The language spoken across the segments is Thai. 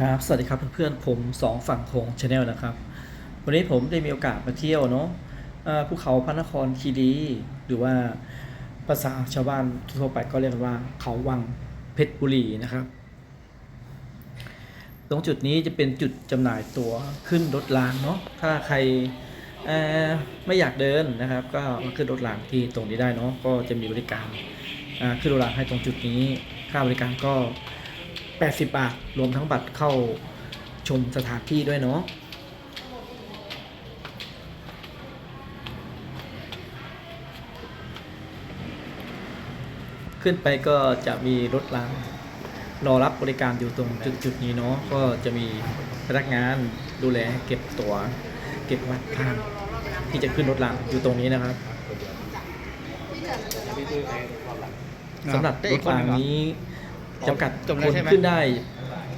ครับสวัสดีครับเพื่อนๆผมสองฝั่งโขงชาแนลนะครับ วันนี้ผมได้มีโอกาสมาเที่ยวเนาะภูเขาพระนครคีรีหรือว่าภาษาชาวบ้านทั่วไปก็เรียกกันว่าเขาวังเพชรบุรีนะครับ ตรงจุดนี้จะเป็นจุดจำหน่ายตั๋วขึ้นรถรางเนาะถ้าใครไม่อยากเดินนะครับ ก็มาขึ้นรถรางที่ตรงนี้ได้เนาะก็จะมีบริการขึ้นรถรางให้ตรงจุดนี้ค่าบริการก็ 80 บาท รวมทั้งบัตรเข้าชมสถานที่ด้วยเนาะขึ้นไปก็จะมีรถรางรอรับบริการอยู่ตรงจุดจุดๆนี้เนาะก็จะมีพนักงานดูแลเก็บตัว๋วเก็บบัตรทางที่จะขึ้นรถรางอยู่ตรงนี้นะครับสำหรับรถรางนี้ จำกัดจบแล้ควนใช่ไหมขึ้นได้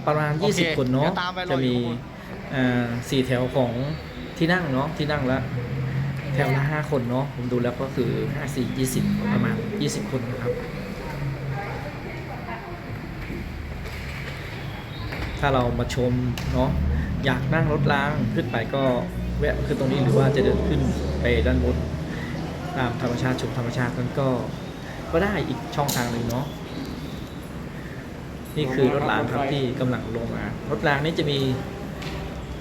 ประมาณ โอเค20 คนเนาะเดี๋ยวตามไปรอจะมีอยู่อ่าสี่แถวของที่นั่งเนาะที่นั่งละแถวละ5คนเนาะผมดูแล้วก็คือ5 4 20ประมาณ 20 คนนะครับ ถ้าเรามาชมเนาะอยากนั่งรถรางขึ้นไปก็แวะมาขึ้นตรงนี้หรือว่าจะเดินขึ้นไปด้านบนตามธรรมชาติชมธรรมชาตินั้นก็ก็ได้อีกช่องทางหนึ่งเนาะ นี่คือรถรางครับที่กำลังลงมา รถรางนี้จะมี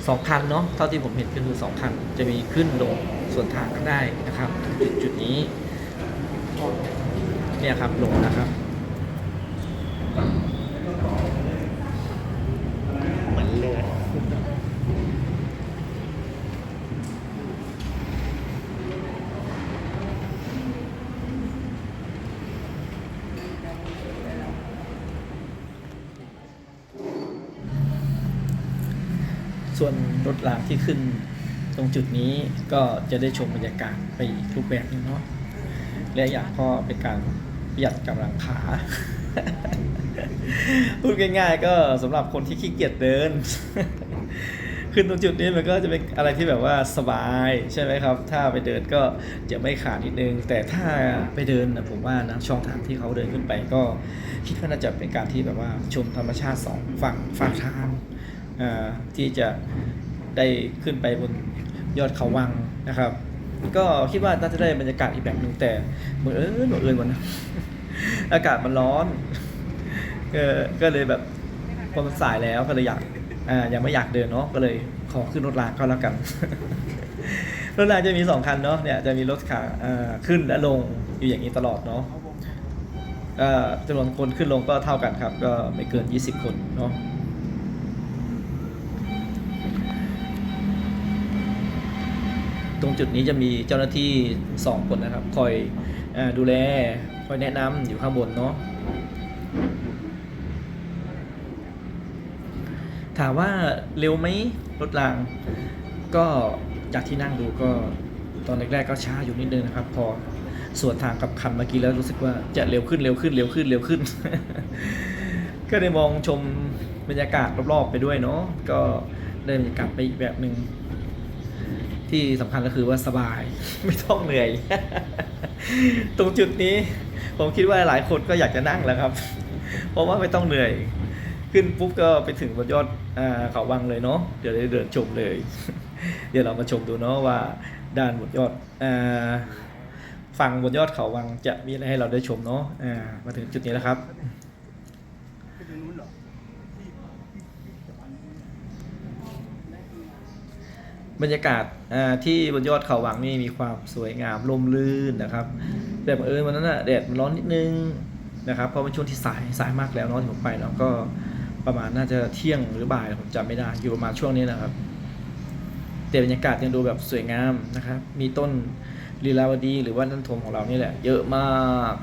สองคันเนาะเท่าที่ผมเห็นก็คือสองคันจะมีขึ้นลงส่วนทางก็ได้นะครับ จุดจุดนี้เนี่ยครับลงนะครับ เหมือนเลย ส่วนรถรางที่ขึ้นตรงจุดนี้ก็จะได้ชมบรรยากาศไปอีกรูปแบบนึงเนาะและอย่างก็เป็นการประหยัดกำลังขา พูดง่ายๆ ก็สำหรับคนที่ขี้เกียจเดิน ขึ้นตรงจุดนี้มันก็จะเป็นอะไรที่แบบว่าสบายใช่ไหมครับ ถ้าไปเดินก็จะไม่ขาดนิดนึง แต่ถ้าไปเดินนะผมว่านะช่องทางที่เขาเดินขึ้นไปก็คิดว่าน่าจะเป็นการที่แบบว่าชมธรรมชาติสองฝั่งฝั่งทาง ที่จะได้ขึ้นไปบนยอดเขาวังนะครับ ก็คิดว่าน่าจะได้บรรยากาศอีกแบบหนึ่งแต่เหมือนเออเหมือเอิญวันนะอากาศมันร้อนก็เลยแบบพอมันสายแล้วก็เลยอยากอ่ายังไม่อยากเดินเนาะก็เลยขอขึ้นรถรางก็แล้วกัน รถรางจะมีสองคันเนาะเนี่ยจะมีรถขาขึ้นและลงอยู่อย่างนี้ตลอดเนาะจำนวนคนขึ้นลงก็เท่ากันครับ ก็ไม่เกิน 20 คนเนาะ ตรงจุดนี้จะมีเจ้าหน้าที่สองคนนะครับ คอยอดูแล คอยแนะนำอยู่ข้างบนเนาะถามว่าเร็วไหมรถราง ก็จากที่นั่งดูก็ตอนแรกๆก็ช้าอยู่นิดนึงนะครับ พอส่วนทางกับคันเมื่อกี้แล้วรู้สึกว่าจะเร็วขึ้นเร็วขึ้นเร็วขึ้นเร็วขึ้น ก็ได้มองชมบรรยากาศรอบๆไปด้วยเนาะก็ได้บรรยากาศไปอีกแบบหนึ่ง ที่สำคัญก็คือว่าสบายไม่ต้องเหนื่อย ตรงจุดนี้ผมคิดว่าหลายคนก็อยากจะนั่งแล้วครับ เพราะว่าไม่ต้องเหนื่อย ขึ้นปุ๊บก็ไปถึงบนยอดอเขาวังเลยเนาะเดี๋ยวได้เดินชมเลย เดี๋ยวเรามาชมดูเนาะว่าด้านบนยอดอฝั่งบนยอดเขาวังจะมีอะไรให้เราได้ชมเนาะมาถึงจุดนี้แล้วครับ บรรยากาศที่บนยอดเขาวังนี่มีความสวยงามลมลื่นนะครับแบบเออวันนั้นอะแดดมันร้อนนิดนึงนะครับเพราะเป็นช่วงที่สายสายมากแล้วเนาะที่ผมไปเนาะก็ประมาณน่าจะเที่ยงหรือบ่ายผมจำไม่ได้อยู่ประมาณช่วงนี้นะครับแต่บรรยากาศยังดูแบบสวยงามนะครับ มีต้นลีลาวดีหรือว่าต้นทมของเรานี่แหละ เยอะมาก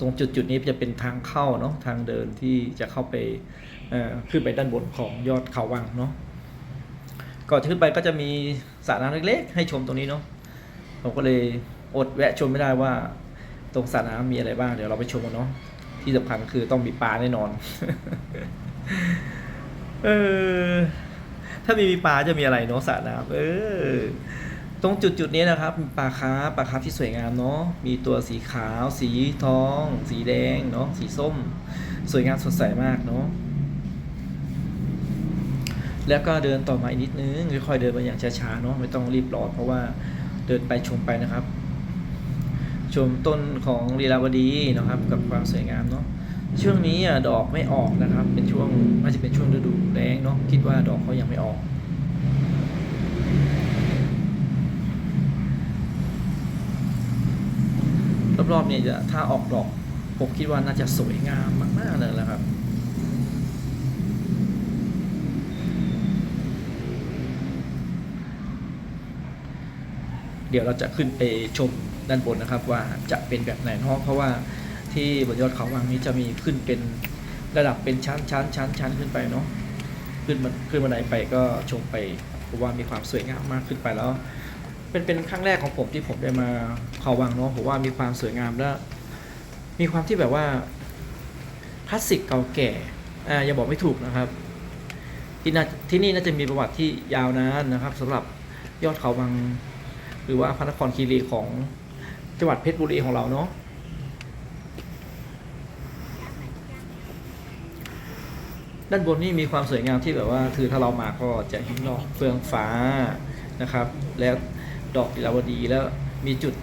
ตรงจุดจุดๆนี้จะเป็นทางเข้าเนาะทางเดินที่จะเข้าไปขึ้นไปด้านบนของยอดเขาวังเนาะก่อนจะขึ้นไปก็จะมีสระน้ำเล็กๆ ให้ชมตรงนี้เนาะผมก็เลยอดแวะชมไม่ได้ว่า ตรงสระน้ำมีอะไรบ้างเดี๋ยวเราไปชมกันเนาะที่สำคัญคือต้องมีปลาแน่นอน เออถ้ามีมีปลาจะมีอะไรเนาะสระน้ำเออ ตรงจุดจุดๆนี้นะครับปลาคาปลาคาที่สวยงามเนาะมีตัวสีขาว สีทอง สีแดงเนาะสีส้ม สวยงามสดใสมากเนาะแล้วก็เดินต่อมาอีกนิดนึงค่อยๆเดินไปอย่างช้าๆเนาะไม่ต้องรีบร้อนเพราะว่าเดินไปชมไปนะครับ ชมต้นของลีลาวดีนะครับ กับความสวยงามเนาะช่วงนี้ดอกไม่ออกนะครับ เป็นช่วงน่าจะเป็นช่วงฤดูแล้งเนาะคิดว่าดอกเขายังไม่ออก รอบๆเนี่ยจะถ้าออกดอกผมคิดว่าน่าจะสวยงามมากๆเลยแหละครับเดี๋ยวเราจะขึ้นไปชมด้านบนนะครับว่าจะเป็นแบบไหนเนาะเพราะว่าที่บนยอดเขาวังนี้จะมีขึ้นเป็นระดับเป็นชั้นชั้นชั้นชั้นขึ้นไปเนาะขึ้นมันขึ้นบันไดไปก็ชมไปเพราะว่ามีความสวยงามมากขึ้นไปแล้ว เป็นเป็นครั้งแรกของผมที่ผมได้มาเขาวังเนาะผมว่ามีความสวยงามและมีความที่แบบว่าคลาสสิกเก่าแก่อ่าอย่าบอกไม่ถูกนะครับ ที่น่าที่นี่น่าจะมีประวัติที่ยาวนานนะครับสำหรับยอดเขาวัง หรือว่าพระนครคีรีของจังหวัดเพชรบุรีของเราเนาะด้านบนนี่มีความสวยงามที่แบบว่าคือถ้าเรามาก็จะเห็นดอกเฟืองฟ้านะครับ แล้ว ดอกลีลาวดีแล้วมีจุด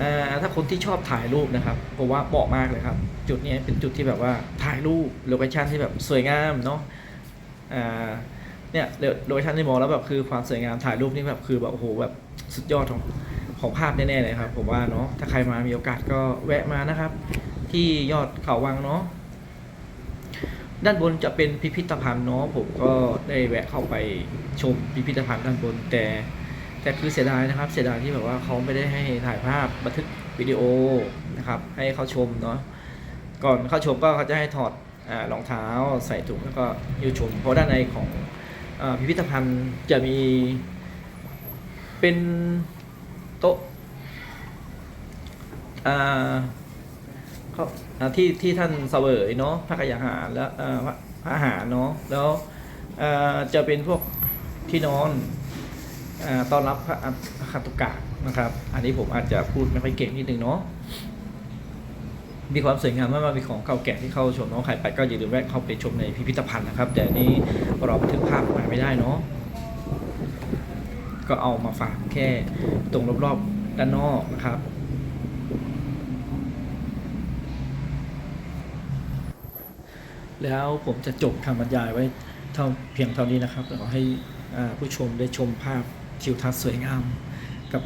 อ่าถ้าคนที่ชอบถ่ายรูปนะครับผมว่าเหมาะมากเลยครับ จุดนี้เป็นจุดที่แบบว่าถ่ายรูปโลเคชั่นที่แบบสวยงามเนาะอ่าเนี่ยโลเคชั่นที่มองแล้วแบบคือความสวยงามถ่ายรูปนี่แบบคือแบบโอ้โหแบบสุดยอดของของภาพแน่ๆเลยครับผมว่าเนาะถ้าใครมามีโอกาสก็แวะมานะครับ ที่ยอดเขาวังเนาะด้านบนจะเป็นพิพิธภัณฑ์เนาะผมก็ได้แวะเข้าไปชมพิพิธภัณฑ์ด้านบนแต่ แต่คือเสียดายนะครับ เสียดายที่แบบว่าเขาไม่ได้ให้ถ่ายภาพบันทึกวิดีโอนะครับ ให้เขาชมเนาะก่อนเข้าชมก็เขาจะให้ถอดรองเท้าใส่ถุงแล้วก็ยืนชม เพราะด้านในของอพิพิธภัณฑ์จะมีเป็นโต๊ะเขาที่ที่ท่านเสวยเนาะพระกยาหารแล้วอาพระพระอาหารเนาะแล้วจะเป็นพวกที่นอน ต้อนรับพระพระคาตุกะนะครับ อันนี้ผมอาจจะพูดไม่ค่อยเก่งนิดนึงเนาะมีความสวยงามมากๆมีของเก่าแก่ที่เข้าชมเนาะใครไปก็อย่าลืมแวะเข้าไปชมในพิพิธภัณฑ์นะครับ แต่อันนี้เราบันทึกภาพมาไม่ได้เนาะก็เอามาฝากแค่ตรงรอบๆด้านนอกนะครับแล้วผมจะจบคำบรรยายไว้เท่าเพียงเท่านี้นะครับแล้วก็ให้ผู้ชมได้ชมภาพ ทิวทัศน์สวยงาม กับ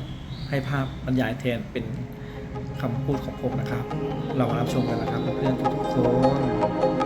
ให้ภาพบรรยายแทนเป็นคำพูดของผมนะครับ เรารับชมกันนะครับเพื่อนทุกๆคน